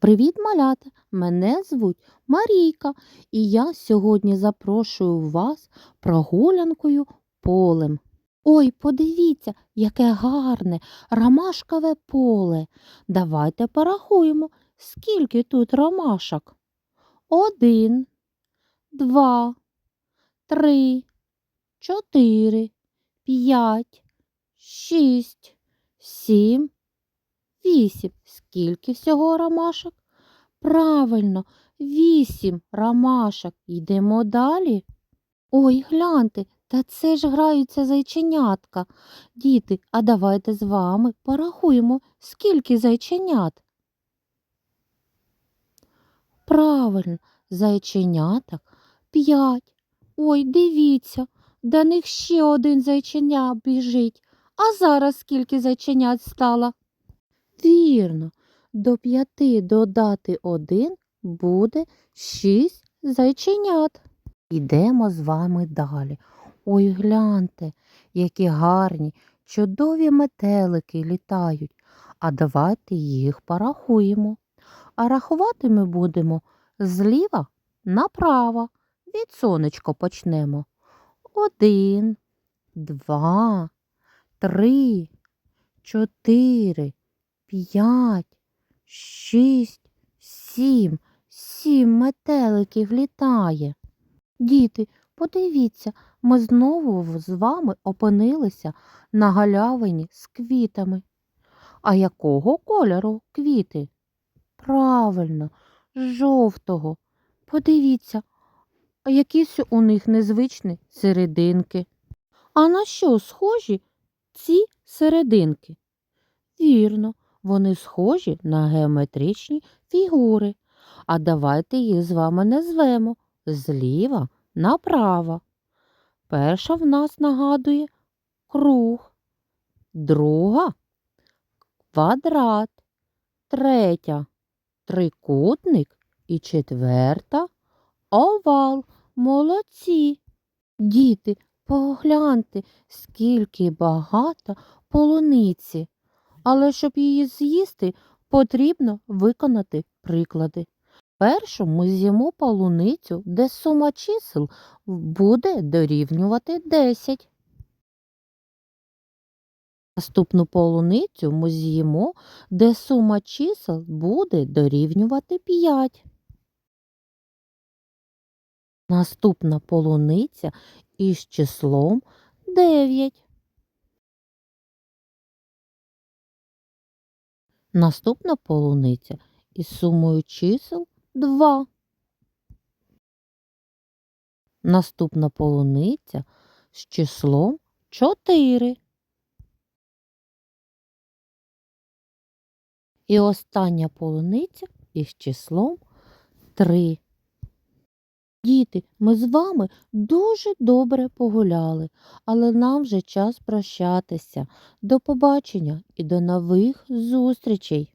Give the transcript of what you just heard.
Привіт, малята! Мене звуть Марійка, і я сьогодні запрошую вас прогулянкою полем. Ой, подивіться, яке гарне ромашкове поле. Давайте порахуємо, скільки тут ромашок. Один, два, три, чотири, п'ять, шість, сім, вісім. Скільки всього ромашок? Правильно, вісім ромашок. Йдемо далі. Ой, гляньте, та це ж граються зайченятка. Діти, а давайте з вами порахуємо, скільки зайченят. Правильно, зайченяток п'ять. Ой, дивіться, до них ще один зайченя біжить. А зараз скільки зайченят стало? Вірно, до п'яти додати один буде шість зайченят. Йдемо з вами далі. Ой, гляньте, які гарні, чудові метелики літають. А давайте їх порахуємо. А рахувати ми будемо зліва направо. Від сонечка почнемо. Один, два, три, чотири, п'ять, шість, сім. Сім метеликів літає. Діти, подивіться, ми знову з вами опинилися на галявині з квітами. А якого кольору квіти? Правильно, жовтого. Подивіться, а якісь у них незвичні серединки. А на що схожі ці серединки? Вірно, вони схожі на геометричні фігури. А давайте їх з вами назвемо зліва направо. Перша в нас нагадує круг, друга квадрат, третя трикутник і четверта овал. Молодці. Діти, погляньте, скільки багато полуниці. Але щоб її з'їсти, потрібно виконати приклади. Першу ми з'їмо полуницю, де сума чисел буде дорівнювати 10. Наступну полуницю ми з'їмо, де сума чисел буде дорівнювати 5. Наступна полуниця із числом 9. Наступна полуниця із сумою чисел 2. Наступна полуниця з числом 4. І остання полуниця із числом 3. Діти, ми з вами дуже добре погуляли, але нам вже час прощатися. До побачення і до нових зустрічей!